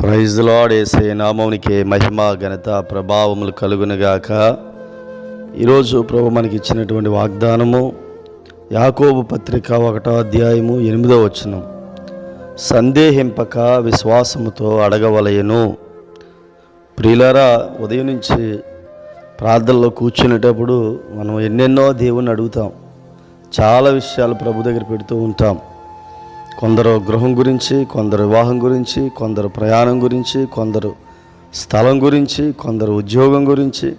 Praise lord ఏసే నామమునికే మహిమ ఘనత ప్రభావములు కలుగునగాక. ఈరోజు ప్రభు మనకి ఇచ్చినటువంటి వాగ్దానము యాకోబు పత్రిక ఒకటో అధ్యాయము ఎనిమిదో వచనం. సందేహింపక విశ్వాసముతో అడగవలయను ప్రియులరా ఉదయం నుంచి ప్రార్థనలో కూర్చునేటప్పుడు మనం ఎన్నెన్నో దేవుణ్ణి అడుగుతాం. చాలా విషయాలు ప్రభు దగ్గర పెడుతూ ఉంటాం. కొందరు గృహం గురించి కొందరు వివాహం గురించి కొందరు ప్రయాణం గురించి కొందరు స్థలం గురించి కొందరు ఉద్యోగం గురించి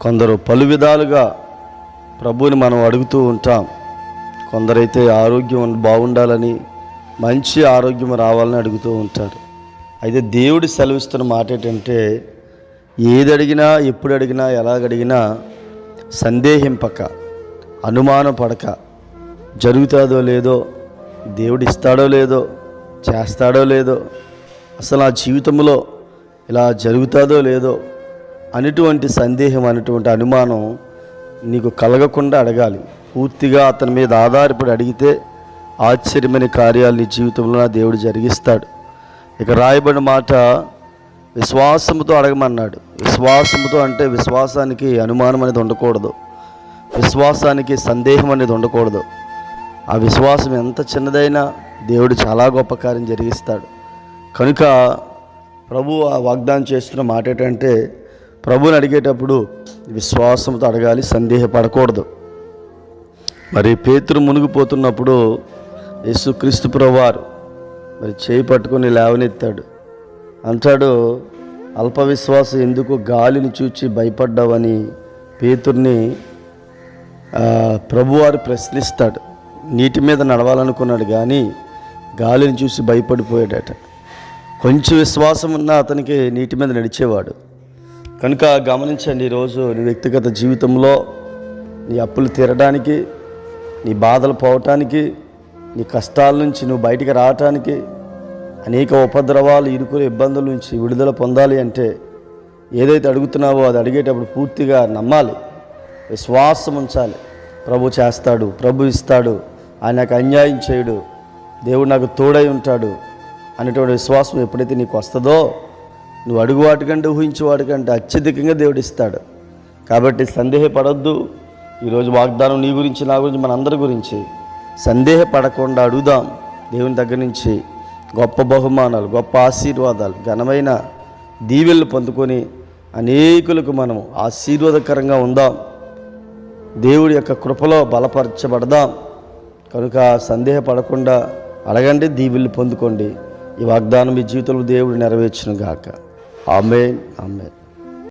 కొందరు పలు విధాలుగా ప్రభువుని మనం అడుగుతూ ఉంటాం. కొందరైతే ఆరోగ్యం బాగుండాలని మంచి ఆరోగ్యం రావాలని అడుగుతూ ఉంటారు. అయితే దేవుడు సెలవిస్తున్న మాట ఏంటంటే ఏది అడిగినా ఎప్పుడు అడిగినా ఎలాగడిగినా సందేహింపక అనుమానం పడక జరుగుతుందో లేదో దేవుడు ఇస్తాడో లేదో చేస్తాడో లేదో అసలు ఆ జీవితంలో ఇలా జరుగుతుందో లేదో అనేటువంటి సందేహం అనేటువంటి అనుమానం నీకు కలగకుండా అడగాలి. పూర్తిగా అతని మీద ఆధారపడి అడిగితే ఆశ్చర్యమైన కార్యాలు నీ జీవితంలో నా దేవుడు జరిగిస్తాడు. ఇక రాయబడిన మాట విశ్వాసముతో అడగమన్నాడు. విశ్వాసముతో అంటే విశ్వాసానికి అనుమానం అనేది ఉండకూడదు. విశ్వాసానికి సందేహం అనేది ఉండకూడదు. ఆ విశ్వాసం ఎంత చిన్నదైనా దేవుడు చాలా గొప్ప కార్యం జరిగిస్తాడు. కనుక ప్రభు ఆ వాగ్దానం చేస్తున్న మాట ఏంటంటే ప్రభుని అడిగేటప్పుడు విశ్వాసంతో అడగాలి సందేహపడకూడదు. మరి పేతురు మునిగిపోతున్నప్పుడు యేసుక్రీస్తు ప్రభువారు మరి చేయి పట్టుకొని లేవనెత్తాడు. అంటాడు అల్ప విశ్వాసం ఎందుకు గాలిని చూచి భయపడ్డావని? పేతుర్ని ప్రభువారు ప్రశ్నిస్తాడు. నీటి మీద నడవాలనుకున్నాడు కానీ గాలిని చూసి భయపడిపోయాడట. కొంచెం విశ్వాసం ఉన్న అతనికి నీటి మీద నడిచేవాడు. కనుక గమనించండి ఈరోజు నీ వ్యక్తిగత జీవితంలో నీ అప్పులు తీరడానికి నీ బాధలు పోవటానికి నీ కష్టాల నుంచి నువ్వు బయటికి రావటానికి అనేక ఉపద్రవాలు ఇరుకుల ఇబ్బందుల నుంచి విడుదల పొందాలి అంటే ఏదైతే అడుగుతున్నావో అది అడిగేటప్పుడు పూర్తిగా నమ్మాలి. విశ్వాసం ఉంచాలి. ప్రభు చేస్తాడు ప్రభు ఇస్తాడు. ఆయన నాకు అన్యాయం చేయడు. దేవుడు నాకు తోడై ఉంటాడు అనేటువంటి విశ్వాసం ఎప్పుడైతే నీకు వస్తుందో నువ్వు అడుగు వాటికంటే ఊహించే వాటికంటే అత్యధికంగా దేవుడు ఇస్తాడు. కాబట్టి సందేహపడద్దు. ఈరోజు వాగ్దానం నీ గురించి నా గురించి మన అందరి గురించి. సందేహపడకుండా అడుగుదాం దేవుని దగ్గర నుంచి. గొప్ప బహుమానాలు గొప్ప ఆశీర్వాదాలు ఘనమైన దీవెళ్ళు పొందుకొని అనేకులకు మనం ఆశీర్వాదకరంగా ఉందాం. దేవుడి యొక్క కృపలో బలపరచబడదాం. కనుక సందేహపడకుండా అడగండి దీవుల్ని పొందుకోండి. ఈ వాగ్దానం మీ జీవితంలో దేవుడు నెరవేర్చును గాక. Amen amen.